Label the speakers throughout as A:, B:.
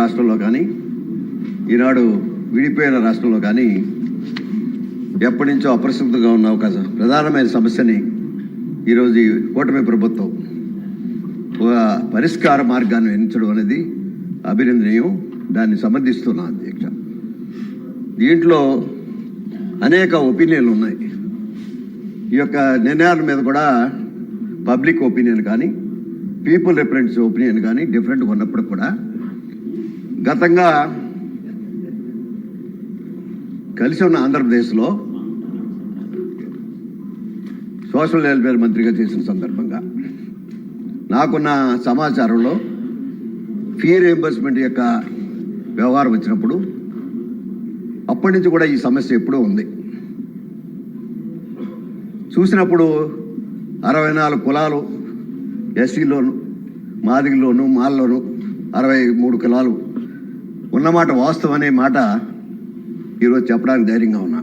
A: రాష్ట్రంలో కానీ ఈనాడు విడిపోయిన రాష్ట్రంలో కానీ ఎప్పటి నుంచో అప్రసిద్ధంగా ఉన్న ఒక ప్రధానమైన సమస్యని ఈరోజు ఈ కూటమి ప్రభుత్వం ఒక పరిష్కార మార్గాన్ని ఎంచడం అనేది అభినందనీయం. దాన్ని సమర్థిస్తున్నా అధ్యక్ష. దీంట్లో అనేక ఒపీనియన్లు ఉన్నాయి. ఈ యొక్క నిర్ణయాల మీద కూడా పబ్లిక్ ఒపీనియన్ కానీ పీపుల్ రిఫరెన్స్ ఒపీనియన్ కానీ డిఫరెంట్గా ఉన్నప్పుడు కూడా గతంగా కలిసి ఉన్న ఆంధ్రప్రదేశ్లో సోషల్ వెల్ఫేర్ మంత్రిగా చేసిన సందర్భంగా నాకున్న సమాచారంలో ఫీ రీఎంబర్స్మెంట్ యొక్క వ్యవహారం వచ్చినప్పుడు అప్పటి నుంచి కూడా ఈ సమస్య ఎప్పుడూ ఉంది. చూసినప్పుడు అరవై నాలుగు కులాలు ఎస్సీలోను మాదిగిలోను మాల్లోను అరవై మూడు కులాలు ఉన్నమాట వాస్తవం అనే మాట ఈరోజు చెప్పడానికి ధైర్యంగా ఉన్నా.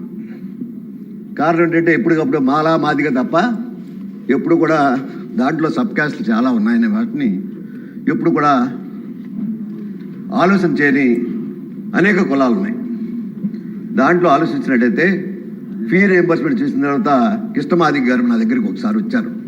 A: కారణం ఏంటంటే ఎప్పటికప్పుడు మాలా మాదిగా తప్ప ఎప్పుడు కూడా దాంట్లో సబ్కాస్ట్లు చాలా ఉన్నాయనే వాటిని ఎప్పుడు కూడా ఆలోచన చేయని అనేక కులాలు ఉన్నాయి. దాంట్లో ఆలోచించినట్టయితే ఫీ రియంబర్స్మెంట్ చేసిన తర్వాత కృష్ణమాదిక్ గారు నా దగ్గరికి ఒకసారి వచ్చారు.